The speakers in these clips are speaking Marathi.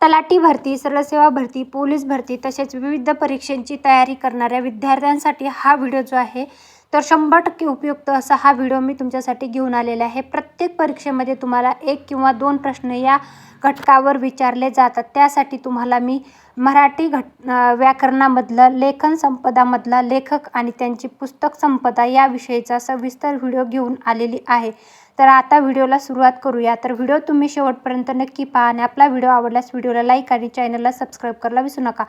तलाठी भरती सरळसेवा भरती पोलीस भरती तसेच विविध परीक्षांची तयारी करणाऱ्या विद्यार्थ्यांसाठी हा व्हिडिओ जो आहे तर शंभर टक्के उपयुक्त असा हा व्हिडिओ मी तुमच्यासाठी घेऊन आलेला आहे. प्रत्येक परीक्षेमध्ये तुम्हाला एक किंवा दोन प्रश्न या घटकावर विचारले जातात. त्यासाठी तुम्हाला मी मराठी घट व्याकरणामधलं लेखन संपदामधला लेखक आणि त्यांची पुस्तक संपदा या विषयीचा सविस्तर व्हिडिओ घेऊन आलेली आहे. तर आता व्हिडिओला सुरुवात करूया. तर व्हिडिओ तुम्ही शेवटपर्यंत नक्की पहा आणि आपला व्हिडिओ आवडल्यास व्हिडिओला लाईक आणि चॅनलला सबस्क्राईब करायला विसरू नका.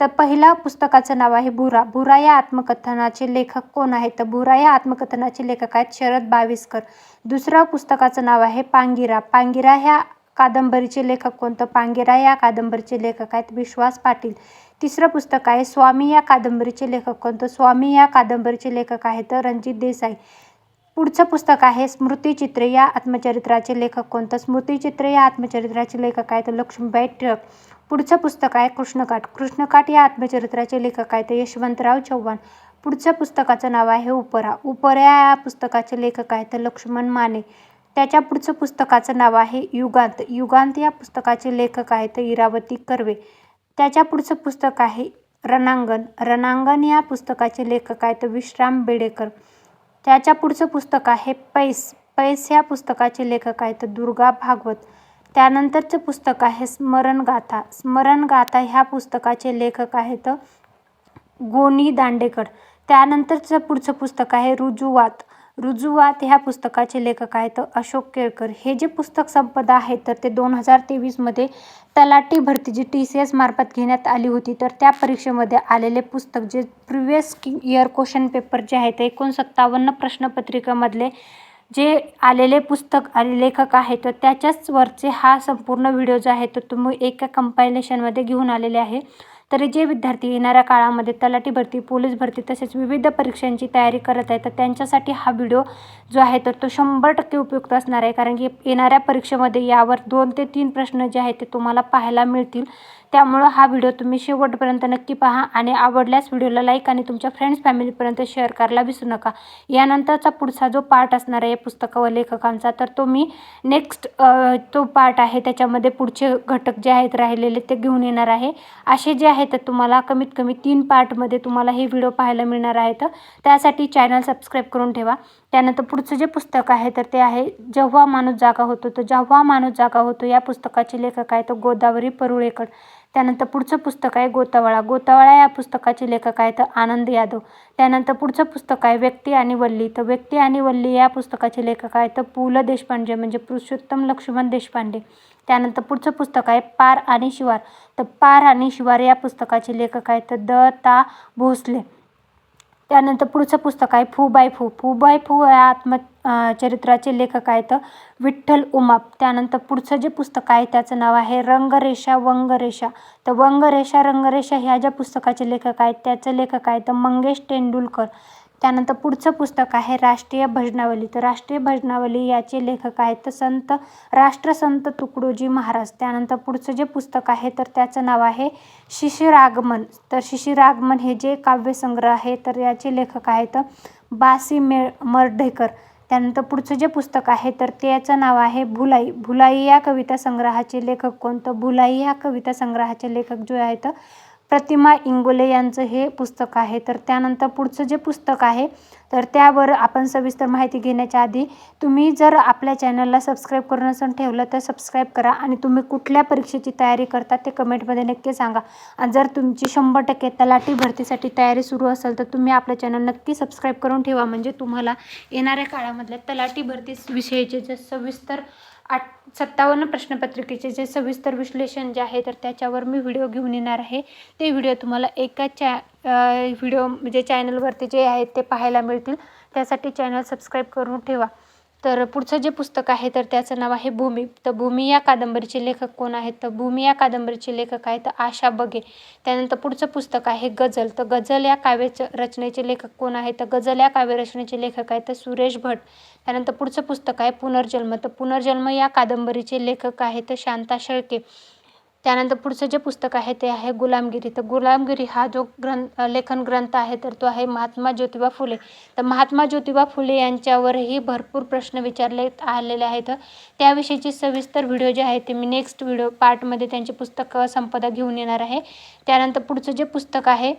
तर पहिल्या पुस्तकाचं नाव आहे भुरा भुरा या आत्मकथनाचे लेखक कोण आहेत? तर भुरा या आत्मकथनाचे लेखक आहेत शरद बावीसकर. दुसरं पुस्तकाचं नाव आहे पांगिरा. पांगिरा ह्या कादंबरीचे लेखक कोणतं पांगिरा या कादंबरीचे लेखक आहेत विश्वास पाटील. तिसरं पुस्तक आहे स्वामी या कादंबरीचे लेखक कोणतं स्वामी या कादंबरीचे लेखक आहेत रणजित देसाई. पुढचं पुस्तक आहे स्मृतिचित्रे. या आत्मचरित्राचे लेखक कोणतं? स्मृतिचित्रे या आत्मचरित्राचे लेखक आहेत लक्ष्मीबाई टिळक. पुढचं पुस्तक आहे कृष्णकाठ कृष्णकाठ या आत्मचरित्राचे लेखक आहेत यशवंतराव चव्हाण. पुढच्या पुस्तकाचं नाव आहे उपरा. उपरा या पुस्तकाचे लेखक आहेत लक्ष्मण माने. त्याच्या पुढचं पुस्तकाचं नाव आहे युगांत. युगांत या पुस्तकाचे लेखक आहेत इरावती कर्वे. त्याच्या पुढचं पुस्तक आहे रणांगण. रणांगण या पुस्तकाचे लेखक आहेत विश्राम बेडेकर. त्याच्या पुढचं पुस्तक आहे पैस. पैस या पुस्तकाचे लेखक आहेत दुर्गा भागवत. त्यानंतरचं पुस्तक आहे स्मरणगाथा स्मरणगाथा ह्या पुस्तकाचे लेखक आहेत गोनी दांडेकर. त्यानंतरचं पुढचं पुस्तक आहे रुजुवात. रुजुवात ह्या पुस्तकाचे लेखक आहेत अशोक केळकर. हे जे पुस्तक संपदा आहे तर ते दोन हजार तेवीसमध्ये तलाठी भरती जी टी सी एस मार्फत घेण्यात आली होती. तर त्या परीक्षेमध्ये आलेले पुस्तक जे प्रिव्हियस इयर क्वेश्चन पेपर जे आहेत एकोणसत्तावन्न प्रश्नपत्रिकेमधले जे आलेले पुस्तक आणि लेखक आहेत तर त्याच्याच वरचे हा संपूर्ण व्हिडिओ जो आहे तो तुम्ही एका कंपायलेशनमध्ये घेऊन आलेले आहे. तरी जे विद्यार्थी येणाऱ्या काळामध्ये तलाठी भरती पोलीस भरती तसेच विविध परीक्षांची तयारी करत आहेत तर त्यांच्यासाठी हा व्हिडिओ जो आहे तर तो शंभर टक्के उपयुक्त असणार आहे. कारण की येणाऱ्या परीक्षेमध्ये यावर दोन ते तीन प्रश्न जे आहेत ते तुम्हाला पाहायला मिळतील. त्यामुळं हा व्हिडिओ तुम्ही शेवटपर्यंत नक्की पहा आणि आवडल्यास व्हिडिओला लाईक आणि तुमच्या फ्रेंड्स फॅमिलीपर्यंत शेअर करायला विसरू नका. यानंतरचा पुढचा जो पार्ट असणार आहे पुस्तकं व लेखकांचा तर तो मी नेक्स्ट तो पार्ट आहे. त्याच्यामध्ये पुढचे घटक जे आहेत राहिलेले ते घेऊन येणार आहे. असे जे आहेत तुम्हाला कमीत कमी तीन पार्टमध्ये तुम्हाला हे व्हिडिओ पाहायला मिळणार आहेत. त्यासाठी चॅनल सबस्क्राईब करून ठेवा. त्यानंतर पुढचं जे पुस्तक आहे तर ते आहे जेव्हा माणूस जागा होतो तर जेव्हा माणूस जागा होतो या पुस्तकाचे लेखक आहेत गोदावरी परुळेकर. त्यानंतर पुढचं पुस्तक आहे गोतावळा. गोतावळा या पुस्तकाचे लेखक आहेत आनंद यादव. त्यानंतर पुढचं पुस्तक आहे व्यक्ती आणि वल्ली. तर व्यक्ती आणि वल्ली या पुस्तकाचे लेखक आहेत पु ल देशपांडे म्हणजे पुरुषोत्तम लक्ष्मण देशपांडे. त्यानंतर पुढचं पुस्तक आहे पार आणि शिवार. तर पार आणि शिवार या पुस्तकाचे लेखक आहेत द ता भोसले. त्यानंतर पुढचं पुस्तक आहे फू बाय फू. फू बाय फू या आत्म चरित्राचे लेखक आहेत विठ्ठल उमाप. त्यानंतर पुढचं जे पुस्तक आहे त्याचं नाव आहे रंगरेषा वंगरेषा. तर वंगरेषा रंगरेषा ह्या ज्या पुस्तकाचे लेखक आहेत त्याचे लेखक आहेत मंगेश तेंडुलकर. त्यानंतर पुढचं पुस्तक आहे राष्ट्रीय भजनावली. तर राष्ट्रीय भजनावली याचे लेखक आहेत तर संत राष्ट्रसंत तुकडोजी महाराज. त्यानंतर पुढचं जे पुस्तक आहे तर त्याचं नाव आहे शिशिरागमन. तर शिशिरागमन हे जे काव्यसंग्रह आहे तर याचे लेखक आहेत बासी मे मर्ढेकर. त्यानंतर पुढचं जे पुस्तक आहे तर त्याचं नाव आहे भुलाई. भुलाई या कविता संग्रहाचे लेखक कोणतं? भुलाई या कविता संग्रहाचे लेखक जो आहेत प्रतिमा इंगोले यांचं हे पुस्तक आहे. तर त्यानंतर पुढचं जे पुस्तक आहे तर त्यावर आपण सविस्तर माहिती घेण्याच्या आधी तुम्ही जर आपल्या चॅनलला सबस्क्राईब करून असून ठेवलं तर सबस्क्राईब करा आणि तुम्ही कुठल्या परीक्षेची तयारी करता ते कमेंटमध्ये नक्की सांगा. आणि जर तुमची शंभर टक्के तलाठी भरतीसाठी तयारी सुरू असेल तर तुम्ही आपलं चॅनल नक्की सबस्क्राईब करून ठेवा. म्हणजे तुम्हाला येणाऱ्या काळामधल्या तलाठी भरती विषयीचे जे सविस्तर आठ सत्तावन्न प्रश्नपत्रिकेचे जे सविस्तर विश्लेषण जे आहे तर त्याच्यावर मी व्हिडिओ घेऊन येणार आहे. ते व्हिडिओ तुम्हाला एका चॅ व्हिडिओ म्हणजे चॅनलवरती जे आहेत ते पाहायला मिळतील. त्यासाठी चॅनल सबस्क्राईब करून ठेवा. तर पुढचं जे पुस्तक आहे तर त्याचं नाव आहे भूमी. तर भूमी या कादंबरीचे लेखक कोण आहेत? तर भूमी या कादंबरीचे लेखक आहेत आशा बगे त्यानंतर पुढचं पुस्तक आहे गझल. तर गझल या काव्याच्या रचनेचे लेखक कोण आहेत? तर गझल या काव्यरचनेचे लेखक आहेत तर सुरेश भट. त्यानंतर पुढचं पुस्तक आहे पुनर्जन्म. तर पुनर्जन्म या कादंबरीचे लेखक आहेत शांता शेळके. त्यानंतर पुढचं जे पुस्तक आहे ते आहे गुलामगिरी. तर गुलामगिरी हा जो ग्रंथ लेखन ग्रंथ आहे तर तो आहे महात्मा ज्योतिबा फुले. तर महात्मा ज्योतिबा फुले यांच्यावरही भरपूर प्रश्न विचारले आलेले आहेत. त्याविषयीची सविस्तर व्हिडिओ जे आहे ते मी नेक्स्ट व्हिडिओ पार्टमध्ये त्यांचे पुस्तक संपदा घेऊन येणार आहे. त्यानंतर पुढचं जे पुस्तक आहे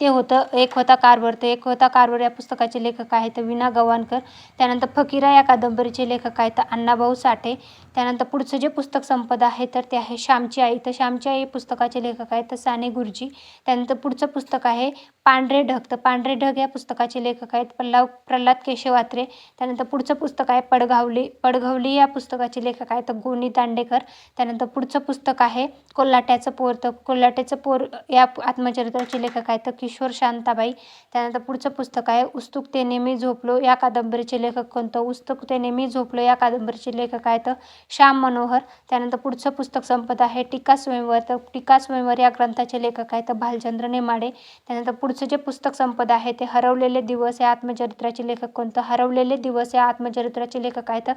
ते होतं एक होता कारवर तर एक होता कारवर या पुस्तकाचे लेखक आहेत विना गवाणकर त्यानंतर फकीरा या कादंबरीचे लेखक आहेत अण्णाभाऊ साठे. त्यानंतर पुढचं जे पुस्तक संपदा आहे तर ते आहे श्यामची आई. तर श्यामची आई पुस्तकाचे लेखक आहेत साने गुरुजी. त्यानंतर पुढचं पुस्तक आहे पांढरे ढग. तर पांढरे ढग या पुस्तकाचे लेखक आहेत प्रल्हाद प्रल्हाद केशवात्रे. त्यानंतर पुढचं पुस्तक आहे पडघावली. पडघावली या पुस्तकाचे लेखक आहेत गोनी दांडेकर. त्यानंतर पुढचं पुस्तक आहे कोल्हाट्याचं पोर. तर कोल्हाट्याचं पोर या आत्मचरित्राचे लेखक आहेत किशोर शांताबाई. त्यानंतर पुढचं पुस्तक आहे उत्सुकतेने मी झोपलो या कादंबरीचे लेखक कोणतं? उत्सुकतेने मी झोपलो या कादंबरीचे लेखक आहेत श्याम मनोहर त्यानंतर पुढचं पुस्तक संपत आहे टीका स्वयंवर. तर टीका स्वयंवर या ग्रंथाचे लेखक आहेत भालचंद्र नेमाडे. त्यानंतर पुढचं जे पुस्तक संपत आहे ते हरवलेले दिवस या आत्मचरित्राचे लेखक कोणतं? हरवलेले दिवस या आत्मचरित्राचे लेखक आहेत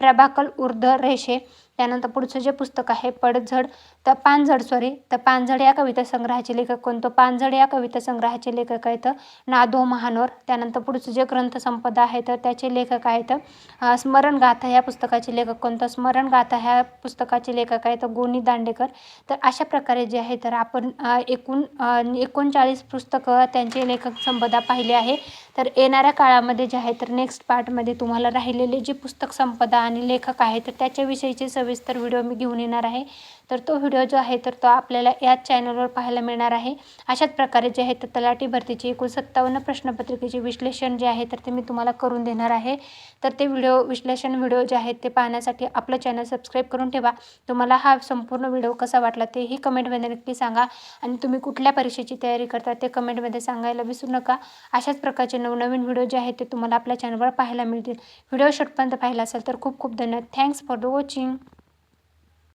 प्रभाकल उर्ध रेषे त्यानंतर पुढचं जे पुस्तक आहे पडझड तर पानझड सॉरी तर पानझड या कविता संग्रहाचे लेखक कोणतं? पानझड या कविता संग्रहाचे लेखक आहेत नादो महानोर. त्यानंतर पुढचं जे ग्रंथसंपदा आहे तर त्याचे लेखक आहेत स्मरणगाथा या पुस्तकाचे लेखक कोणतं? स्मरणगाथा ह्या पुस्तकाचे लेखक आहेत गोनी दांडेकर. तर अशा प्रकारे जे आहे तर आपण एकूण एकोणचाळीस पुस्तकं त्यांचे लेखक संपदा पाहिले आहे. तर येणाऱ्या काळामध्ये जे आहे तर नेक्स्ट पार्टमध्ये तुम्हाला राहिलेले जे पुस्तक संपदा आणि लेखक आहेत तर त्याच्याविषयीचे सविस्तर व्हिडिओ मी घेऊन येणार आहे. तर तो व्हिडिओ जो आहे तर तो आपल्याला याच चॅनलवर पाहायला मिळणार आहे. अशाच प्रकारे जे आहे तर तलाठी भरतीचे एकूण सत्तावन्न प्रश्नपत्रिकेचे विश्लेषण जे आहे तर ते मी तुम्हाला करून देणार आहे. तर ते व्हिडिओ विश्लेषण व्हिडिओ जे आहेत ते पाहण्यासाठी आपलं चॅनल सबस्क्राईब करून ठेवा. तुम्हाला हा संपूर्ण व्हिडिओ कसा वाटला तेही कमेंटमध्ये नक्की सांगा. आणि तुम्ही कुठल्या परीक्षेची तयारी करता ते कमेंटमध्ये सांगायला विसरू नका. अशाच प्रकारचे नवनवीन व्हिडिओ जे आहेत ते तुम्हाला आपल्या चॅनलवर पाहायला मिळतील. व्हिडिओ शॉर्टपर्यंत पाहिला असेल तर खूप खूप धन्यवाद. Thanks for the watching